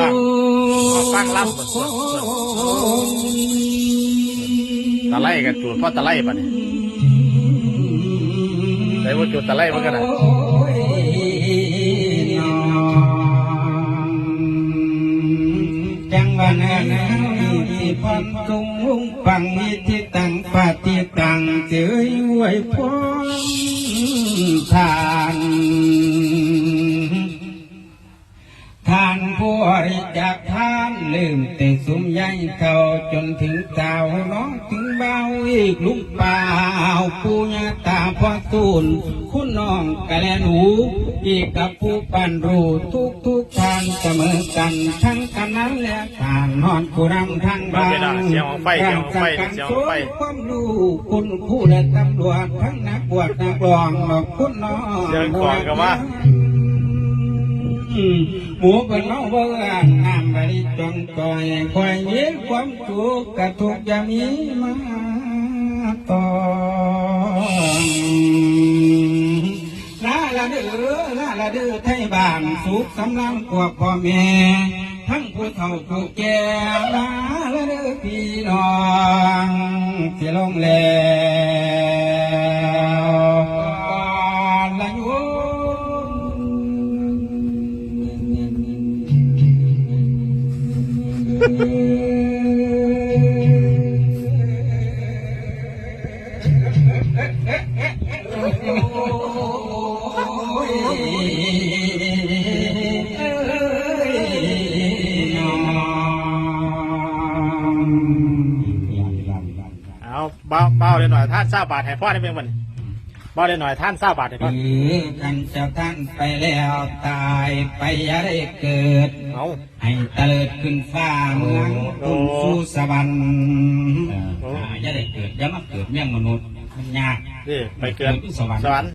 น้องมาฟังลำเปิดเปิดเปิดตะไลกันจูดพ่อตะไลปะเนี่ยได้ว่าจูดตะไลมันกันนะจังหวะนั้นมีพันตุงลุงปังมีที่ตั้งปฏิตังเจยไว้พรทานาคทานลืมแต่สุมใยเขาจนถึงเจ้าน้องถึงเบาอีกลุงป่าปูญาตาพ่อตูนคุณน้องกะแลหนูอีกกับผู้ปันรู้ทุกทุกทางเสมอกันทั้งกันนั้นและทานนอนผู้รำทั้งบางแรงกันโซ่ความรู้คุณผู้และตำรวจทั้งนักบวชนักรองบอกคุณน้องเดินก่อนกับว่า หมูเป็นเมาเบื่อน้ำบริจงก่อยคอยมีความทุกข์กระทุกข์จะมีมาต่อลาละเด้อลาละเด้อไทยบ้านสุขสำลังกว่าพ่อแม่ทั้งผู้เฒ่าผู้แก่ลาละเด้อพี่น้องที่ลงแล้ว เอาเบาเบาเลยหน่อยท่านทราบบาทให้พ่อได้เพียงวัน บาเลยหน่อยท่านทราบบาทให้พ่อหรือกันเจ้าท่านไปแล้วตายไปอย่าได้เกิด เอาให้เตลิดขึ้นฟ้าเมืองตุนสู่สวรรค์โอ้อ่าอย่าได้เกิดอย่ามาเกิดเมี่ยงมนุษย์มันยาก นี่ไปเกินสวรรค์